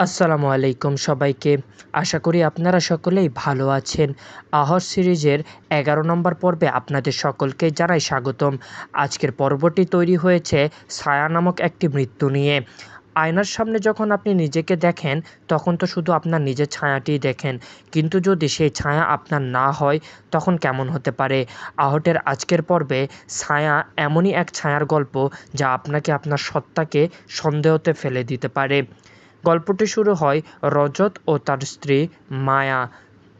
আসসালামু আলাইকুম সবাইকে। আশা করি আপনারা সকলেই ভালো আছেন। আহর সিরিজের এগারো নম্বর পর্বে আপনাদের সকলকে জানাই স্বাগতম। আজকের পর্বটি তৈরি হয়েছে ছায়া নামক একটি মৃত্যু নিয়ে। আয়নার সামনে যখন আপনি নিজেকে দেখেন, তখন তো শুধু আপনার নিজের ছায়াটিই দেখেন। কিন্তু যদি সেই ছায়া আপনার না হয়, তখন কেমন হতে পারে? আহটের আজকের পর্বে ছায়া এমনই এক ছায়ার গল্প যা আপনাকে আপনার সত্তাকে সন্দেহতে ফেলে দিতে পারে। গল্পটি শুরু হয় রজত ও তার স্ত্রী মায়া।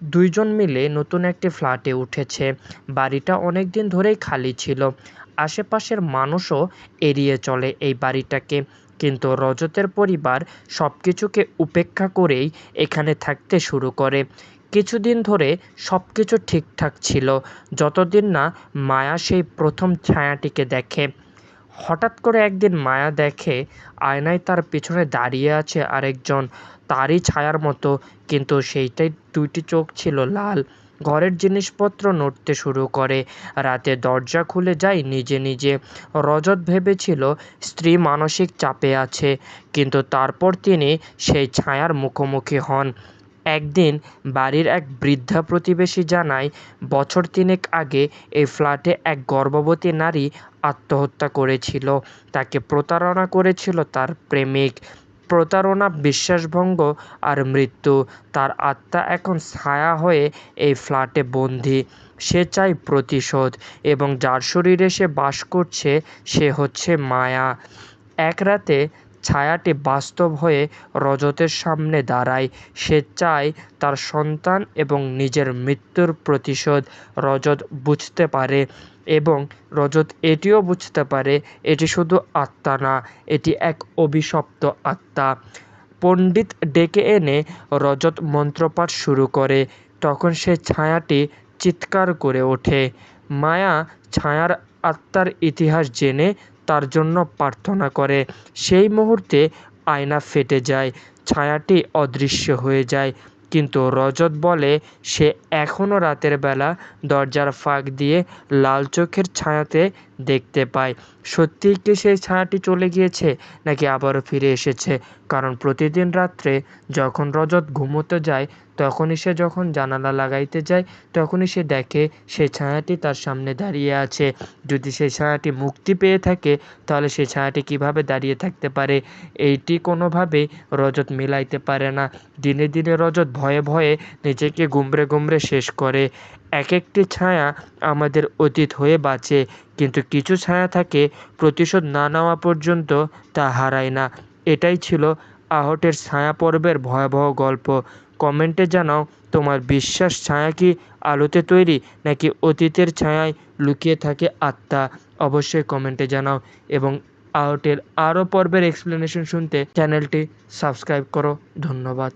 দুইজন মিলে নতুন একটি ফ্ল্যাটে উঠেছে। বাড়িটা অনেক দিন ধরেই খালি ছিল। আশেপাশের মানুষও এড়িয়ে চলে এই বাড়িটাকে। কিন্তু রজতের পরিবার সব কিছুকে উপেক্ষা করেই এখানে থাকতে শুরু করে। কিছুদিন ধরে সব কিছু ঠিকঠাক ছিল। যতদিন না মায়া সেই প্রথম ছায়াটিকে দেখে। হঠাৎ করে একদিন মায়া দেখে আয়নায় তার পেছনে দাঁড়িয়ে আছে আরেকজন, তারই ছায়ার মতো। কিন্তু সেইটাই দুইটি চোখ ছিল লাল। ঘরের জিনিসপত্র নড়তে শুরু করে। রাতে দরজা খুলে যায় নিজে নিজে। রজত ভেবেছিল স্ত্রী মানসিক চাপে আছে, কিন্তু তারপর তিনি সেই ছায়ার মুখোমুখি হন। একদিন বাড়ির এক বৃদ্ধা প্রতিবেশী জানায়, বছর তিনেক আগে এই ফ্ল্যাটে এক গর্ভবতী নারী আত্মহত্যা করেছিল। তাকে প্রতারণা করেছিল তার প্রেমিক। প্রতারণা, বিশ্বাসভঙ্গ আর মৃত্যু। তার আত্মা এখন ছায়া হয়ে এই ফ্ল্যাটে বন্দি। সে চায় প্রতিশোধ এবং যার শরীরে সে বাস করছে, সে হচ্ছে মায়া। এক রাতে ছায়াটি বাস্তব হয়ে রজতের সামনে দাঁড়ায়। সে চায় তার সন্তান এবং নিজের মৃত্যুর প্রতিশোধ রজত বুঝতে পারে এবং রজত এটিও বুঝতে পারে, এটি শুধু আত্মা না, এটি এক অভিশপ্ত আত্মা। পণ্ডিত ডেকে এনে রজত মন্ত্রপাঠ শুরু করে। তখন সে ছায়াটি চিৎকার করে ওঠে। মায়া ছায়ার আত্মার ইতিহাস জেনে তার জন্য প্রার্থনা করে। সেই মুহূর্তে আয়না ফেটে যায়, ছায়াটি অদৃশ্য হয়ে যায়। কিন্তু রজত বলে, সে এখনও রাতের বেলা দরজার ফাঁক দিয়ে লাল চোখের ছায়াতে দেখতে পায়। সত্যিই কি সেই ছায়াটি চলে গিয়েছে, নাকি আবারও ফিরে এসেছে? কারণ প্রতিদিন রাত্রে যখন রজত ঘুমোতে যায়, তখনই সে যখন জানালা লাগাইতে যায়, তখনই সে দেখে সে ছায়াটি তার সামনে দাঁড়িয়ে আছে। যদি সেই ছায়াটি মুক্তি পেয়ে থাকে, তাহলে সেই ছায়াটি কীভাবে দাঁড়িয়ে থাকতে পারে? এইটি কোনোভাবেই রজত মিলাইতে পারে না। দিনে দিনে রজত ভয়ে ভয়ে নিজেকে গুমড়ে গুমড়ে শেষ করে। এক একটি ছায়া আমাদের অতীত হয়ে বাঁচে। কিন্তু কিছু ছায়া থাকে, প্রতিশোধ না নেওয়া পর্যন্ত তা হারায় না। এটাই ছিল আহটের ছায়া পর্বের ভয়াবহ গল্প। কমেন্টে জানাও, তোমার বিশ্বাস ছায়া কি আলোতে তৈরি, নাকি অতীতের ছায়ায় লুকিয়ে থাকে আত্মা? অবশ্যই কমেন্টে জানাও। এবং আহটের আরও পর্বের এক্সপ্লেনেশন শুনতে চ্যানেলটি সাবস্ক্রাইব করো। ধন্যবাদ।